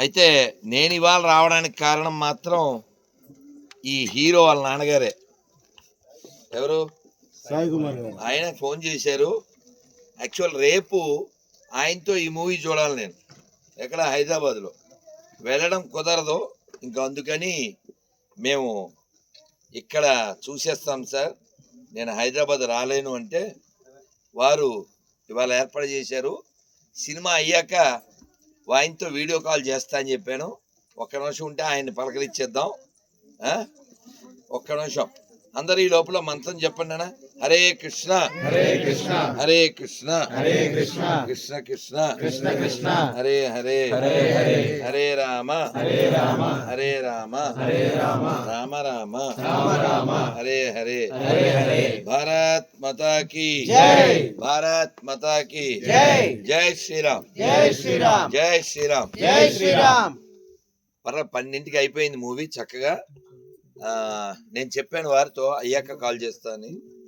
అయితే నేను ఇవాళ రావడానికి కారణం మాత్రం ఈ హీరో వాళ్ళ నాన్నగారే. ఎవరు? సాయి కుమార్ గారు. ఆయన ఫోన్ చేశారు. యాక్చువల్ రేపు ఆయనతో ఈ మూవీ చూడాలి నేను. ఎక్కడ? హైదరాబాద్లో. వెళ్ళడం కుదరదు. ఇంకా అందుకని మేము ఇక్కడ చూసేస్తాం సార్. నేను హైదరాబాద్ రాలేను అంటే వారు ఇవాళ ఏర్పాటు చేశారు. సినిమా అయ్యాక ఆయనతో వీడియో కాల్ చేస్తా అని చెప్పాను. ఒక్క నిమిషం ఉంటే ఆయన్ని పలకరించేద్దాం ఒక్క నిమిషం. అందరు ఈ లోపల మంత్రం చెప్పండి అన్నా. హరే కృష్ణ. హరే కృష్ణ. హరే కృష్ణ. హరే కృష్ణ. కృష్ణ కృష్ణ. కృష్ణ కృష్ణ. హరే హరే. హరే హరే. హరే రామ. హరే రామ. హరే రామ. హరే రామ. రామ రామ. రామ రామ. హరే హరే. హరే హరే. భారత్ మాతా కి. జై. భారత్ మాతా కి. జై. జై శ్రీరామ్. జై శ్రీరామ్. జై శ్రీరామ్. జై శ్రీరామ్. పర్వ పన్నెండింటికి అయిపోయింది మూవీ చక్కగా. ఆ, నేను చెప్పాను వారితో అయ్యాక కాల్ చేస్తాను.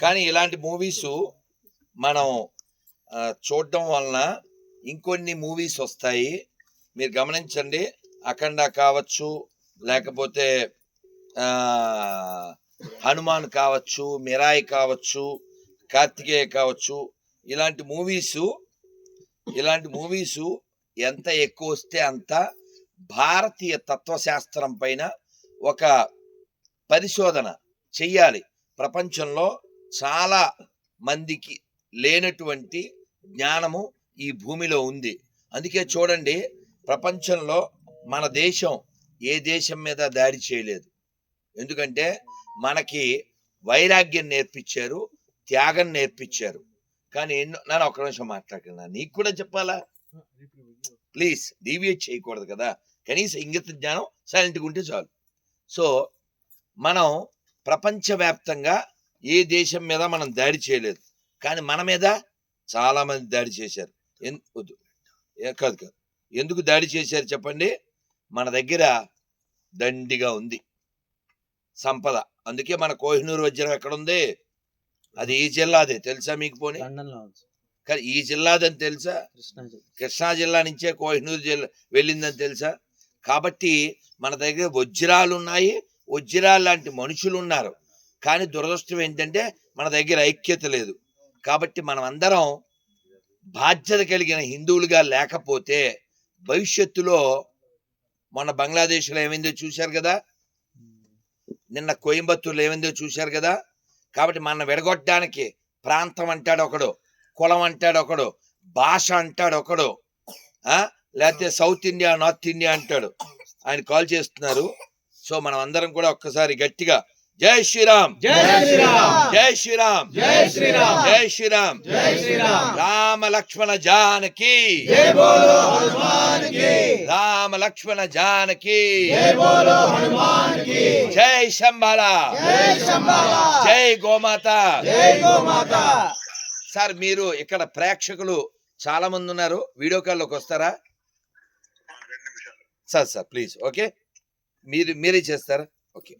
కానీ ఇలాంటి మూవీస్ మనం చూడటం చూడడం వలన ఇంకొన్ని మూవీస్ వస్తాయి. మీరు గమనించండి అఖండ కావచ్చు లేకపోతే హనుమాన్ కావచ్చు మిరాయి కావచ్చు కార్తికేయ కావచ్చు ఇలాంటి మూవీస్ ఇలాంటి మూవీస్ ఎంత ఎక్కువ వస్తే అంత భారతీయ తత్వశాస్త్రం పైన ఒక పరిశోధన చెయ్యాలి. ప్రపంచంలో చాలా మందికి లేనటువంటి జ్ఞానము ఈ భూమిలో ఉంది. అందుకే చూడండి ప్రపంచంలో మన దేశం ఏ దేశం మీద దాడి చేయలేదు. ఎందుకంటే మనకి వైరాగ్యం నేర్పించారు త్యాగం నేర్పించారు. కానీ ఎన్నో నేను ఒక్క నిమిషం మాట్లాడుతున్నా నీకు కూడా చెప్పాలా? ప్లీజ్ డీవియేట్ చేయకూడదు కదా. కనీసం ఇంగిత జ్ఞానం సైలెంట్గా ఉంటే చాలు. సో మనం ప్రపంచవ్యాప్తంగా ఏ దేశం మీద మనం దాడి చేయలేదు. కానీ మన మీద చాలా మంది దాడి చేశారు. వద్దు. కాదు కాదు. ఎందుకు దాడి చేశారు చెప్పండి? మన దగ్గర దండిగా ఉంది. సంపద. అందుకే మన కోహినూరు వజ్రం ఎక్కడ ఉంది అది ఈ జిల్లాదే. తెలుసా మీకు పోనీ? కానీ ఈ జిల్లాదని తెలుసా? కృష్ణా జిల్లా. కృష్ణా జిల్లా నుంచే కోహినూరు జిల్లా వెళ్ళిందని తెలుసా? కాబట్టి మన దగ్గర వజ్రాలు ఉన్నాయి వజ్రాలు లాంటి మనుషులు ఉన్నారు కానీ దురదృష్టం ఏంటంటే మన దగ్గర ఐక్యత లేదు. కాబట్టి మనం అందరం బాధ్యత కలిగిన హిందువులుగా లేకపోతే భవిష్యత్తులో మన బంగ్లాదేశ్లో ఏమైందో చూశారు కదా? నిన్న కోయంబత్తూరులో ఏమైందో చూశారు కదా? కాబట్టి మన విడగొట్టడానికి ప్రాంతం అంటాడు ఒకడు కులం అంటాడు ఒకడు భాష అంటాడు ఒకడు లేకపోతే సౌత్ ఇండియా నార్త్ ఇండియా అంటాడు. ఆయన కాల్ చేస్తున్నారు. సో మనం అందరం కూడా ఒక్కసారి గట్టిగా జై శ్రీరామ్. జై శ్రీరామ్. జై శ్రీరామ్. జై శ్రీరామ్. జై శ్రీరామ్. జై శ్రీరామ్. రామ లక్ష్మణ జానకి. రామ లక్ష్మణ జానకి. జై గోమాత. జై గోమాత. సార్ మీరు ఇక్కడ ప్రేక్షకులు చాలా మంది ఉన్నారు. వీడియో కాల్లోకి వస్తారా? Sir sir please okay? మీరు మీరే చేస్తారా? ఓకే.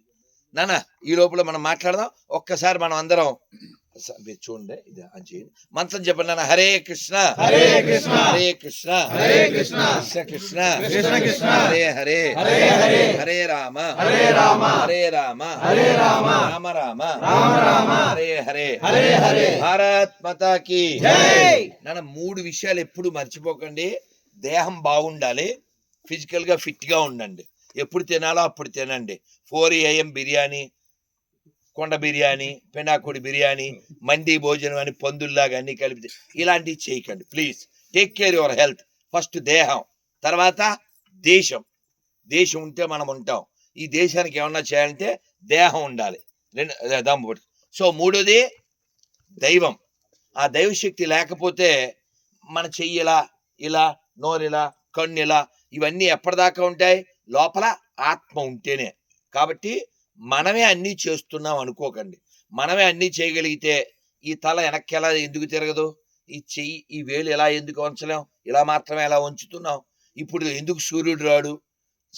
నాన్న ఈ లోపల మనం మాట్లాడదాం. ఒక్కసారి మనం అందరం మీరు చూడండి ఇది చేయండి. మంత్రం చెప్పండి నాన్న హరే కృష్ణ. హరే కృష్ణ. హరే కృష్ణ. హరే కృష్ణ. కృష్ణ కృష్ణ. కృష్ణ కృష్ణ. హరే హరే. హరే హరే. హరే రామ. హరే రామ. హరే రామ. హరే రామ. రామ రామ. రామ రామ. హరే హరే. హరే హరే. భారత్ మాతాకి నాన్న మూడు విషయాలు ఎప్పుడు మర్చిపోకండి. దేహం బాగుండాలి. ఫిజికల్గా ఫిట్గా ఉండండి. ఎప్పుడు తినాలో అప్పుడు తినండి. ఫోర్ ఏఎం బిర్యానీ కొండ బిర్యానీ పెనాకుడి బిర్యానీ మండి భోజనం అని పందుల్లాగా అన్ని కలిపి ఇలాంటివి చేయకండి. Please take care your health. First దేహం తర్వాత దేశం. దేశం ఉంటే మనం ఉంటాం. ఈ దేశానికి ఏమన్నా చేయాలంటే దేహం ఉండాలి. రెండు దమ్ము సో మూడోది దైవం. ఆ దైవశక్తి లేకపోతే మన చెయ్యి ఇలా ఇలా నోరిలా కన్ను ఇలా ఇవన్నీ ఎప్పటిదాకా ఉంటాయి? లోపల ఆత్మ ఉంటేనే. కాబట్టి మనమే అన్నీ చేస్తున్నాం అనుకోకండి. మనమే అన్నీ చేయగలిగితే ఈ తల వెనక్కి ఎలా ఎందుకు తిరగదు? ఈ చెయ్యి ఈ వేలు ఎలా ఎందుకు వంచలేం? ఇలా మాత్రమే ఎలా ఉంచుతున్నాం ఇప్పుడు ఎందుకు సూర్యుడు రాడు?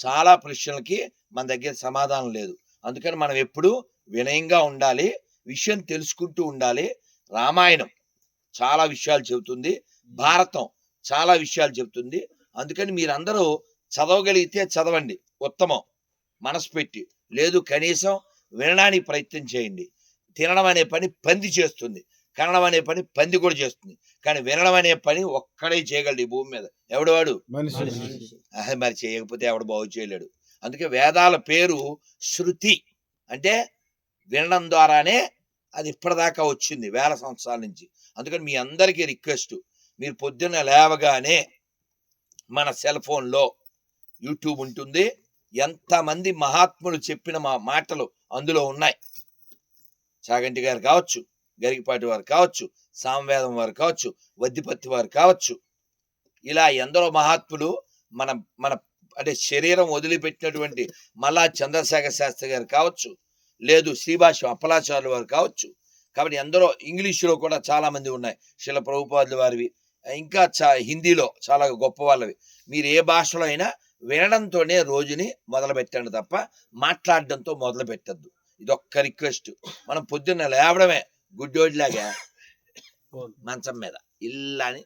చాలా ప్రశ్నలకి మన దగ్గర సమాధానం లేదు. అందుకని మనం ఎప్పుడూ వినయంగా ఉండాలి విషయం తెలుసుకుంటూ ఉండాలి. రామాయణం చాలా విషయాలు చెబుతుంది. భారతం చాలా విషయాలు చెప్తుంది అందుకని మీరందరూ చదవగలిగితే చదవండి. ఉత్తమం. మనసు పెట్టి. లేదు కనీసం వినడానికి ప్రయత్నం చేయండి. తినడం అనే పని పంది చేస్తుంది. కనడం అనే పని పంది కూడా చేస్తుంది. కానీ వినడం అనే పని ఒక్కడే చేయగలడు ఈ భూమి మీద. ఎవడు వాడు? అహే, మరి చేయకపోతే ఎవడు బాగు చేయలేడు. అందుకే వేదాల పేరు శృతి. అంటే వినడం ద్వారానే అది ఇప్పటిదాకా వచ్చింది వేల సంవత్సరాల నుంచి. అందుకని మీ అందరికీ రిక్వెస్ట్. మీరు పొద్దున్న లేవగానే మన సెల్ ఫోన్లో యూట్యూబ్ ఉంటుంది. ఎంతమంది మహాత్ములు చెప్పిన మా మాటలు అందులో ఉన్నాయి. చాగంటి గారు కావచ్చు గరికపాటి వారు కావచ్చు సామవేదం వారు కావచ్చు వద్దిపత్తి వారు కావచ్చు. ఇలా ఎందరో మహాత్ములు మన మన అంటే శరీరం వదిలిపెట్టినటువంటి మల్లా చంద్రశేఖర శాస్త్రి గారు కావచ్చు లేదు శ్రీభాష అప్పలాచార్యులు వారు కావచ్చు కాబట్టి ఎందరో ఇంగ్లీషులో కూడా చాలామంది ఉన్నాయి. శిల ప్రభుపాదులు వారివి ఇంకా చా హిందీలో చాలా గొప్ప వాళ్ళవి. మీరు ఏ భాషలో అయినా వినడంతోనే రోజుని మొదలు పెట్టండి తప్ప మాట్లాడడంతో మొదలు పెట్టద్దు ఇది ఒక్క రిక్వెస్ట్. మనం పొద్దున్న లేవడమే గుడ్డోడిలాగా మంచం మీద. ఇల్లని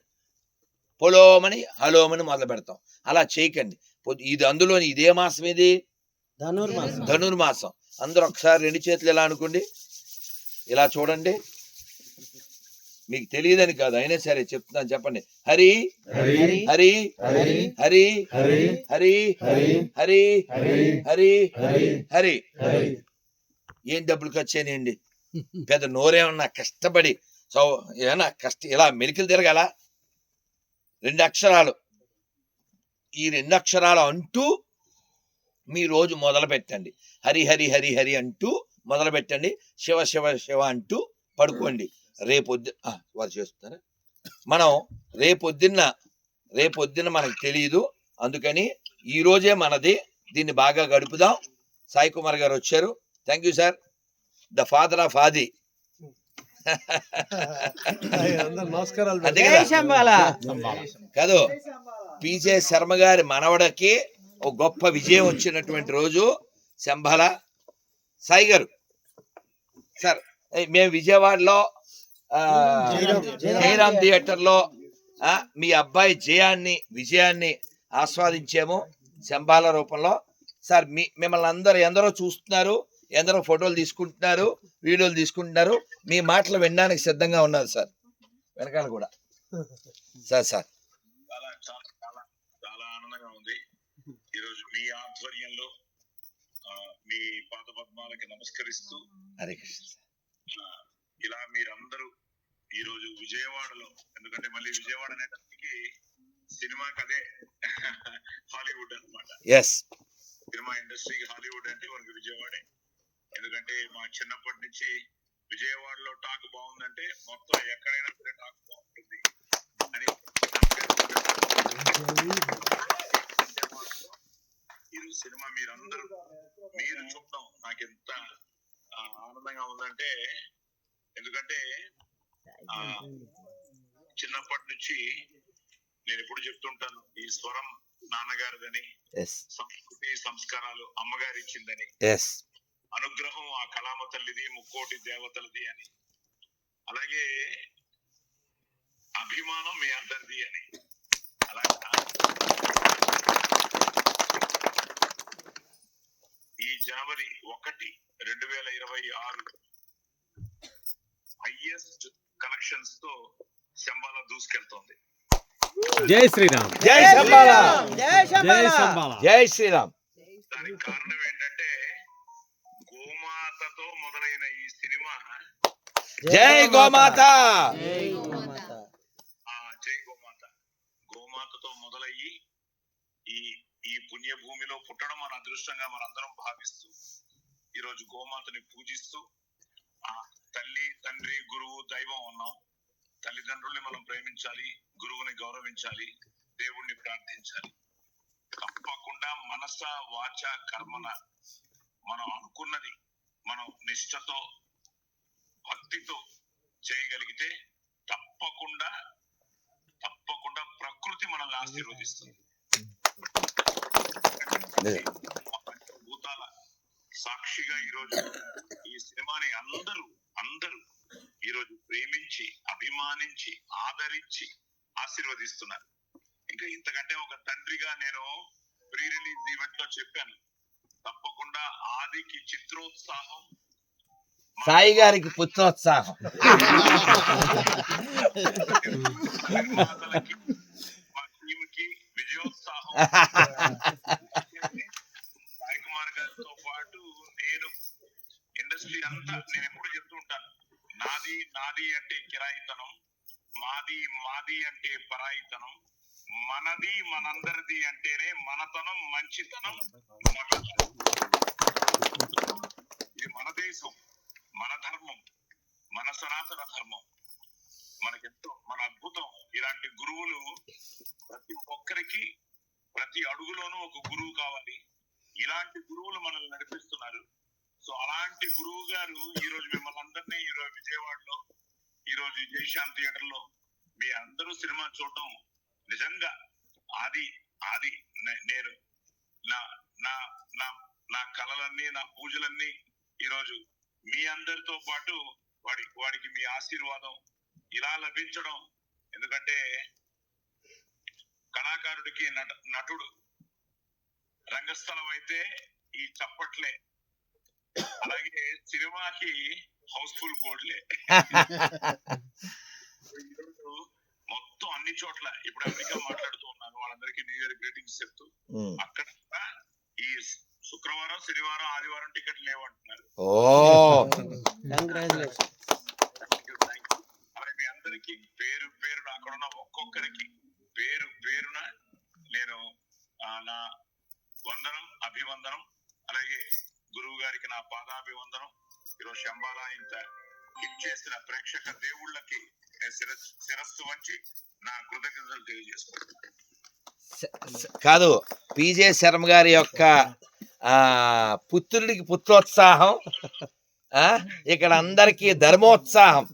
పొలోమని హలోమని మొదలు పెడతాం అలా చేయకండి. ఇది అందులోని ఇదే మాసం ఇది? ధనుర్మాసం. ధనుర్మాసం. అందరూ ఒకసారి రెండు చేతులు ఎలా అనుకోండి? ఇలా చూడండి. మీకు తెలియదని కాదు అయినా సరే చెప్తున్నాను చెప్పండి హరి హరి హరి హరి హరి హరి హరి ఏం డబ్బులు ఖర్చేనండి పెద్ద నోరేమన్నా కష్టపడి సో ఏమన్నా కష్ట ఇలా మెలికలు తిరగాల రెండు అక్షరాలు ఈ రెండు అక్షరాలు అంటూ మీ రోజు మొదలు పెట్టండి హరి హరి హరి హరి అంటూ మొదలు పెట్టండి శివ శివ శివ అంటూ పడుకోండి రేపొద్దు వారు చేస్తున్నారా. మనం రేపొద్దున్న రేపొద్దున మనకు తెలియదు అందుకని ఈ రోజే మనది. దీన్ని బాగా గడుపుదాం. సాయి కుమార్ గారు వచ్చారు. Thank you sir the father of Aadi నమస్కారాలు కదా? పిజే శర్మ గారి మనవడకి ఒక గొప్ప విజయం వచ్చినటువంటి రోజు శంభాల సాయి గారు. సార్ మేము విజయవాడలో జయరామ్ థియేటర్లో మీ అబ్బాయి జయాన్ని విజయాన్ని ఆస్వాదించాము శంభాల రూపంలో. సార్ మీ మిమ్మల్ని అందరూ ఎందరో చూస్తున్నారు ఎందరో ఫోటోలు తీసుకుంటున్నారు వీడియోలు తీసుకుంటున్నారు మీ మాటలు వినడానికి సిద్ధంగా ఉన్నారు సార్. వెనకాల కూడా. Sir sir. చాలా చాలా చాలా చాలా ఆనందంగా ఉంది. ఈరోజు మీ ఆధ్వర్యంలో మీ పాద పద్మాలకి నమస్కరిస్తూ హరే కృష్ణ ఇలా మీరందరూ ఈరోజు విజయవాడలో ఎందుకంటే మళ్ళీ విజయవాడ అనేటప్పటికి సినిమాకి అదే హాలీవుడ్ అన్నమాట. ఎస్ సినిమా ఇండస్ట్రీకి హాలీవుడ్ అంటే మనకి విజయవాడే. ఎందుకంటే మా చిన్నప్పటి నుంచి విజయవాడలో టాక్ బాగుందంటే మొత్తం ఎక్కడైనా సరే టాక్ బాగుంటుంది. అని సినిమా మీరందరూ మీరు చూడడం నాకు ఎంత ఆనందంగా ఉందంటే ఎందుకంటే ఆ, చిన్నప్పటి నుంచి నేను ఎప్పుడు చెప్తుంటాను ఈ స్వరం నాన్నగారిదని సంస్కృతి సంస్కారాలు అమ్మగారు ఇచ్చిందని. అనుగ్రహం ఆ కళామ తల్లిది ముక్కోటి దేవతలది అని. అలాగే అభిమానం మీ అందరిది అని. అలాగే ఈ జనవరి ఒకటి రెండు వేల ఇరవై ఆరు హైయెస్ట్ కలెక్షన్స్తో శంబాల దూసుకెళ్తోంది. జై శ్రీరామ్. జై శంబాల జై జై శంబాల జై శ్రీరామ్. దానికి కారణం ఏంటంటే గోమాతతో మొదలైన ఈ సినిమా జై గోమాత. ఆ జై గోమాత. గోమాతతో మొదలయ్యి ఈ ఈ పుణ్యభూమిలో పుట్టడం మన అదృష్టంగా మనందరం భావిస్తూ ఈ రోజు గోమాతని పూజిస్తూ ఆ తల్లి తండ్రి గురువు దైవం ఉన్నాం తల్లిదండ్రుల్ని మనం ప్రేమించాలి గురువుని గౌరవించాలి దేవుణ్ణి ప్రార్థించాలి. తప్పకుండా మనస వాచ కర్మన మనం అనుకున్నది మనం నిష్ఠతో భక్తితో చేయగలిగితే తప్పకుండా తప్పకుండా ప్రకృతి మనల్ని ఆశీర్వదిస్తుంది. భూతాల సాక్షిగా ఈరోజు ఈ సినిమాని అందరూ అందరూ ఈరోజు ప్రేమించి అభిమానించి ఆదరించి ఆశీర్వదిస్తున్నారు. ఇంకా ఇంతకంటే ఒక తండ్రిగా నేను ప్రీ రిలీజ్ ఈవెంట్లో చెప్పాను. తప్పకుండా ఆదికి చిత్రోత్సాహం. సాయి గారికి పుత్రోత్సాహం. నిర్మాతలకి మా టీమ్కి విజయోత్సాహం సాయి కుమార్ గారితో పాటు నేను ఇండస్ట్రీ అంతా నేను ఎప్పుడు నాది నాది అంటే కిరాయితనం మాది మాది అంటే పరాయితనం మనది మనందరిది అంటేనే మనతనం మంచితనం ఇది మన దేశం మన ధర్మం మన సనాతన ధర్మం. మనకెంతో మన అద్భుతం. ఇలాంటి గురువులు ప్రతి ఒక్కరికి ప్రతి అడుగులోనూ ఒక గురువు కావాలి. ఇలాంటి గురువులు మనల్ని నడిపిస్తున్నారు. సో అలాంటి గురువు గారు ఈ రోజు మిమ్మల్ని అందరినీ ఈ రోజు విజయవాడలో ఈ రోజు జయశాంత్ థియేటర్లో మీ అందరూ సినిమా చూడడం నిజంగా ఆది ఆది నేను నా నా నా నా కళలన్నీ నా పూజలన్నీ ఈరోజు మీ అందరితో పాటు వాడి వాడికి మీ ఆశీర్వాదం ఇలా లభించడం. ఎందుకంటే కళాకారుడికి నట నటుడు రంగస్థలం అయితే ఈ చప్పట్లే. అలాగే సినిమాకి హౌస్ఫుల్ బోర్డులే మొత్తం అన్ని చోట్ల ఇప్పుడు అమెరికా మాట్లాడుతూ ఉన్నాను వాళ్ళందరికీ న్యూ ఇయర్ గ్రీటింగ్స్ చెప్తూ. అక్కడ ఈ శుక్రవారం శనివారం ఆదివారం టికెట్ లేవంటున్నారు. అలాగే మీ అందరికి పేరు పేరున అక్కడ ఉన్న ఒక్కొక్కరికి పేరు పేరున నేను ఆ, నా వందనం అభివందనం అలాగే గురువు గారికి నా పాదాభివందనం. ఈరోజు శంబాల ఇంత హిట్ చేసిన ప్రేక్షక దేవుళ్ళకి శిరస్సు వంచి నా కృతజ్ఞతలు తెలియజేసుకుంటున్నాను. కాదు పిజే శర్మ గారి యొక్క పుత్రుడికి పుత్రోత్సాహం ఇక్కడ అందరికీ ధర్మోత్సాహం.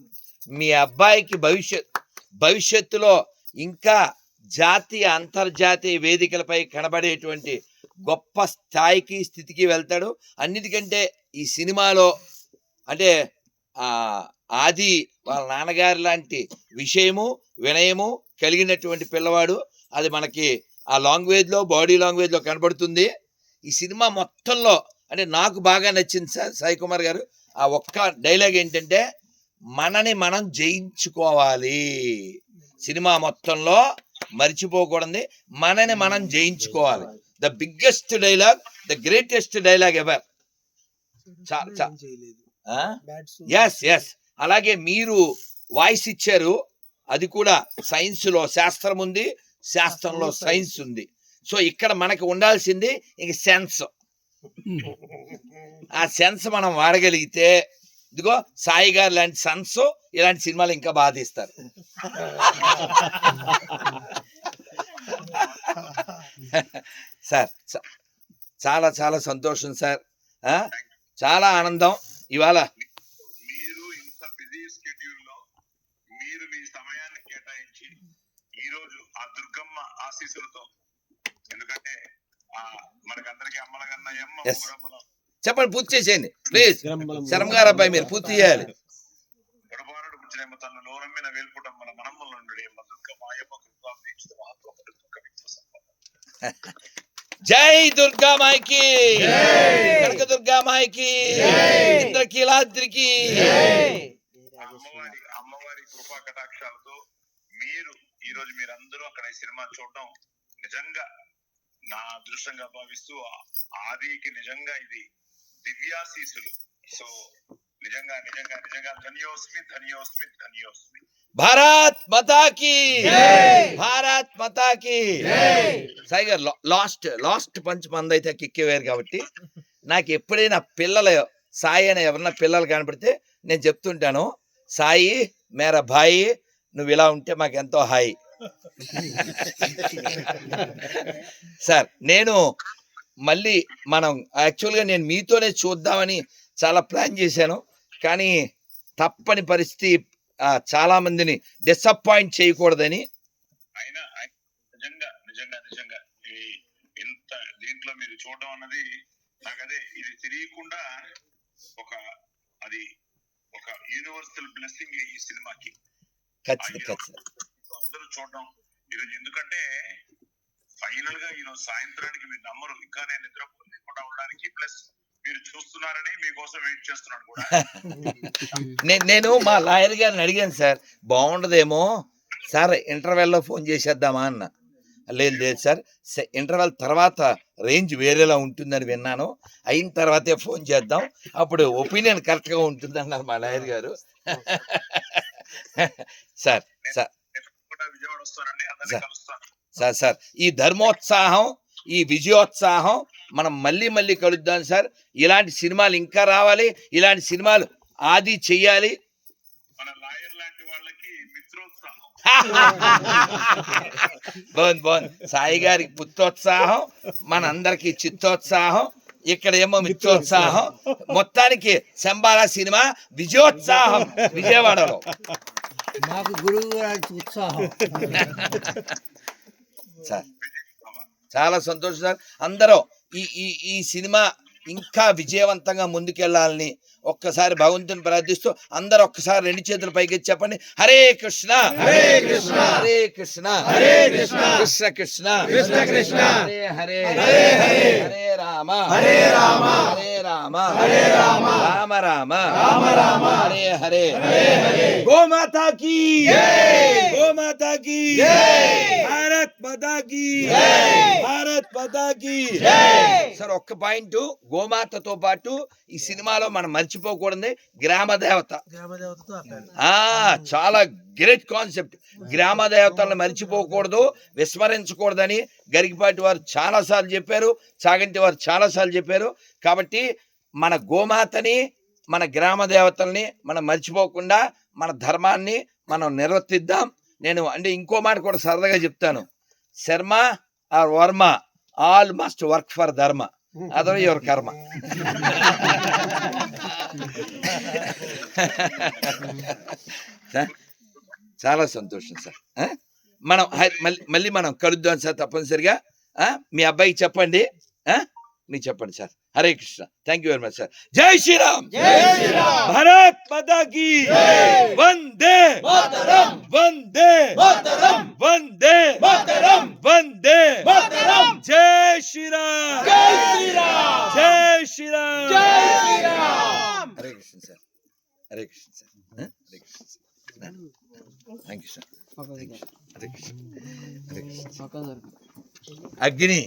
మీ అబ్బాయికి భవిష్యత్ భవిష్యత్తులో ఇంకా జాతీయ అంతర్జాతీయ వేదికలపై కనబడేటువంటి గొప్ప స్థాయికి స్థితికి వెళ్తాడు. అన్నిటికంటే ఈ సినిమాలో అంటే ఆ ఆది వాళ్ళ నాన్నగారు లాంటి విషయము వినయము కలిగినటువంటి పిల్లవాడు. అది మనకి ఆ లాంగ్వేజ్లో బాడీ లాంగ్వేజ్లో కనబడుతుంది. ఈ సినిమా మొత్తంలో అంటే నాకు బాగా నచ్చింది సార్ సాయి కుమార్ గారు. ఆ ఒక్క డైలాగ్ ఏంటంటే మనని మనం జయించుకోవాలి. సినిమా మొత్తంలో మర్చిపోకూడదు. మనని మనం జయించుకోవాలి. The biggest dialogue the greatest dialogue ever yes yes అలాగే మీరు వాయిస్ ఇచ్చారు. అది కూడా సైన్స్లో శాస్త్రం ఉంది. శాస్త్రంలో సైన్స్ ఉంది. సో ఇక్కడ మనకి ఉండాల్సింది ఇంక సెన్స్ ఆ సెన్స్ మనం వాడగలిగితే ఇదిగో సాయి గారు లాంటి సన్స్ ఇలాంటి సినిమాలు ఇంకా బాగా తీస్తారు. సార్ చాలా చాలా సంతోషం సార్. ఆ? చాలా ఆనందం. ఇవాళ మీరు ఇంత బిజీ స్కెడ్యూల్లో మీరు మీ సమయాన్ని కేటాయించి ఈ రోజు ఆ దుర్గమ్మ ఆశీస్సులతో ఎందుకంటే ఆ మనకందరికి అమ్మల కన్నా చెప్పండి పూర్తి చేసేయండి. ప్లీజ్ శర్మ గారు అబ్బాయి మీరు పూర్తి చేయాలి. తన నోరమ్మిన వేల్పుటమ్మల మనమ్మల నుండి అమ్మ దుర్గమ్మ ఆయమ్మ కృపా దీక్షిత మహత్వ కవిత్వ సంపద జై దుర్గా మాయకి! కనక దుర్గా మాయకి! ఇంద్రకీలాద్రికి! అమ్మవారి అమ్మవారి కృపా కటాక్షాలతో మీరు ఈ రోజు మీరందరూ అక్కడ ఈ సినిమా చూడడం నిజంగా నా అదృష్టంగా భావిస్తూ ఆదికి నిజంగా ఇది దివ్యాశీసులు సో నిజంగా నిజంగా నిజంగా. ధన్యోస్మి ధన్యోస్మి ధన్యోస్మి భారత్ మతాకి భారత్ మతాకి సాయి గారు లాస్ట్ లాస్ట్ పంచ్ మంది అయితే కిక్కేవారు కాబట్టి నాకు ఎప్పుడైనా పిల్లలు సాయి అని ఎవరన్నా పిల్లలు కనపడితే నేను చెప్తుంటాను సాయి మేరా భాయి నువ్వు ఇలా ఉంటే మాకు ఎంతో హాయి. సార్ నేను మళ్ళీ మనం యాక్చువల్గా నేను మీతోనే చూద్దామని చాలా ప్లాన్ చేశాను. కానీ తప్పని పరిస్థితి చాలా మందిని డిసప్పాయింట్ చేయకూడదని అయినా నిజంగా నిజంగా నిజంగా. ఇంత దీంట్లో మీరు చూడడం అన్నది నాకు అదే ఇది తెలియకుండా ఒక అది ఒక యూనివర్సల్ బ్లెస్సింగ్ ఈ సినిమాకి. అందరూ చూడడం. ఈరోజు ఎందుకంటే స్పెషల్గా ఈ రోజు సాయంత్రానికి మీరు నమ్మరు. ఇంకా నేను నిద్రపోకుండా ఉండడానికి ప్లస్ మీరు చూస్తున్నారని మీకోసం వెయిట్ చేస్తున్నాను కూడా. నేను మా లాయర్ గారిని అడిగాను సార్ బాగుండదేమో సార్ ఇంటర్వెల్లో ఫోన్ చేసేద్దామా అన్న. లేదు లేదు సార్ ఇంటర్వెల్ తర్వాత రేంజ్ వేరేలా ఉంటుందని విన్నాను. అయిన తర్వాతే ఫోన్ చేద్దాం. అప్పుడు ఒపీనియన్ కరెక్ట్గా ఉంటుంది అన్నారు మా లాయర్ గారు. Sir sir. Sir sir. ఈ ధర్మోత్సాహం ఈ విజయోత్సాహం మనం మళ్ళీ మళ్ళీ కలుద్దాం సార్. ఇలాంటి సినిమాలు ఇంకా రావాలి. ఇలాంటి సినిమాలు ఆది చెయ్యాలి. మన లాయర్ లాంటి వాళ్ళకి మిత్రోత్సాహం. బాగుంది బాగుంది. సాయి గారికి పుత్రోత్సాహం మనందరికి చిత్తోత్సాహం ఇక్కడ ఏమో మిత్రోత్సాహం. మొత్తానికి శంబాలా సినిమా విజయోత్సాహం విజయవాడలో. మాకు గురువు గారి ఉత్సాహం. సార్. చాలా సంతోషం సార్ అందరూ ఈ ఈ ఈ సినిమా ఇంకా విజయవంతంగా ముందుకెళ్ళాలని ఒక్కసారి భగవంతుని ప్రార్థిస్తూ అందరూ ఒక్కసారి రెండు చేతులు పైకి చెప్పండి హరే కృష్ణ హరే కృష్ణ. హరే కృష్ణ హరే కృష్ణ. కృష్ణ కృష్ణ కృష్ణ కృష్ణ. హరే హరే హరే హరే. హరే రామ హరే రామ. హరే రామ హరే రామ రామ రామ రామ రామ హరే హరే హరే హరే గో మాతా కీ గో మాతా కీ భారత్ మాతా కీ భారత్ మాతా కీ సార్ ఒక్క పాయింట్ గోమాతతో పాటు ఈ సినిమాలో మనం మర్చిపోకూడదు. గ్రామ దేవత గ్రామ దేవతతో చాలా గ్రేట్ కాన్సెప్ట్. గ్రామ దేవతలను మర్చిపోకూడదు విస్మరించకూడదని గరికిపాటి వారు చాలా సార్లు చెప్పారు చాగంటి వారు చాలా సార్లు చెప్పారు. కాబట్టి మన గోమాతని మన గ్రామ దేవతల్ని మనం మర్చిపోకుండా మన ధర్మాన్ని మనం నిర్వర్తిద్దాం. నేను అంటే ఇంకో మాట కూడా సరదాగా చెప్తాను. Sharma or Varma all must work for dharma. అదో యువర్ కర్మ. చాలా సంతోషం సార్? మనం మళ్ళీ మళ్ళీ మనం కలుద్దాం సార్ తప్పనిసరిగా? మీ అబ్బాయికి చెప్పండి? మీకు చెప్పండి sir Hare Krishna thank you very much sir జై శ్రీరామ్. భారత్ మాతా కీ జై. వందే. వందే. వందే. వందే. జై శ్రీరామ్ జై శ్రీరామ్. జై శ్రీరామ్ జై Shriram. Hare Krishna sir Hare Krishna sir? Hare Krishna sir thank you sir అగ్ని.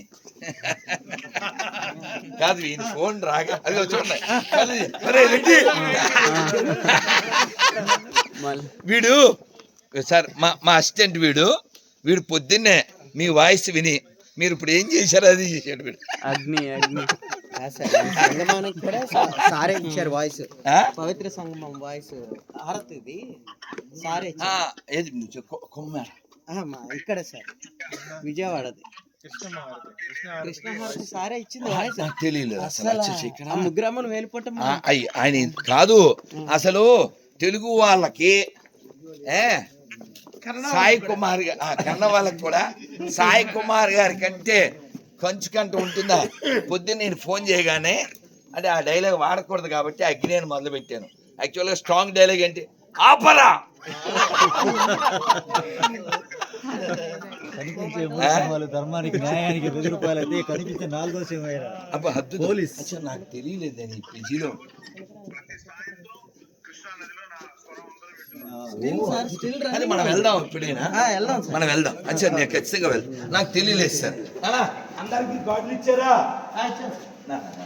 కాదు ఈయన ఫోన్ రాగా అది చూడండి. వీడు సార్ మా మా అసిస్టెంట్ వీడు వీడు పొద్దున్నే మీ వాయిస్ విని మీరు ఇప్పుడు ఏం చేశారు అది చేశాడు వీడు అగ్ని అగ్ని. సంగమానికి కూడా సారే ఇచ్చారు వాయిస్. ఆ? పవిత్ర సంగమం వాయిస్. హారతి ఇది. సారే ఆ, ఏది నువ్వు చెప్పు, కొ- కొమ్మాడ ఇక్కడ సార్. విజయవాడది. ఆయన కాదు. అసలు తెలుగు వాళ్ళకి ఏ? సాయి కుమార్ కన్న వాళ్ళకి కూడా సాయి కుమార్ గారి కంటే కంచు కంట ఉంటుందా? పొద్దున్న నేను ఫోన్ చేయగానే అంటే ఆ డైలాగ్ వాడకూడదు కాబట్టి అగ్ని అని మొదలు పెట్టాను యాక్చువల్గా స్ట్రాంగ్ డైలాగ్ ఏంటి? ఆపరా! కనిపించే ఆ? మూడు సింహాలు ధర్మానికి న్యాయానికి ఎదురుపాలైతే కనిపించే నాలుగో సింహం అబ్బా హద్దు పోలీస్. అచ్చా నాకు తెలియలేదు ఈ పీజీలో కృష్ణా నదిలో నా స్వరం అందరూ వింటున్నారు సార్ స్టిల్ అది మనం వెళ్దాం ఇప్పుడేనా? వెళ్దాం సార్. మనం వెళ్దాం. అచ్చా నేను ఖచ్చితంగా వెళ్దాం నాకు తెలియలేదు సార్. అందరికి గాడ్లు ఇచ్చారా? నా, నా, నా.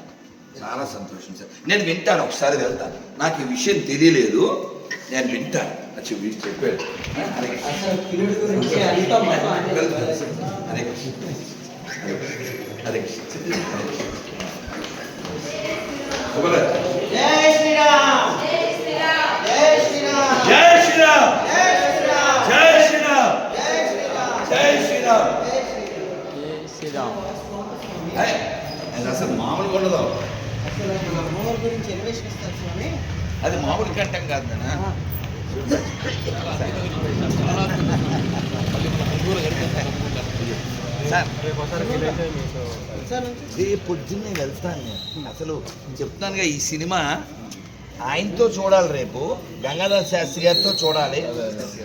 చాలా సంతోషం సార్. నేను వింటాను ఒకసారి వెళ్తాను. నాకు ఈ విషయం తెలియలేదు. నేను వింటాను. అచ్చా వీడు చెప్పాడు ఆ, హరే కృష్ణ. వెళ్తాను సార్. హరే కృష్ణ. హరే కృష్ణ. హరే కృష్ణ. హరే కృష్ణ. శుభరాత్రి. జై శ్రీరామ్ జై శ్రీరామ్ జై శ్రీరామ్ జై శ్రీరామ్ జై శ్రీరామ్ జై శ్రీరామ్ శ్రీరామ్ ఏయ్, అది అసలు మామూలుగా ఉండదు. అది మామూలు కంఠం కాదు పొద్దున్నే వెళ్తాను నేను. అసలు చెప్తానుగా ఈ సినిమా ఆయనతో చూడాలి రేపు గంగాధర్ శాస్త్రి గారితో చూడాలి.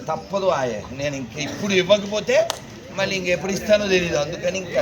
తప్పదు ఆయ. నేను ఇంక ఇప్పుడు ఇవ్వకపోతే మళ్ళీ ఇంకెప్పుడు ఇస్తానో తెలియదు అందుకని ఇంకా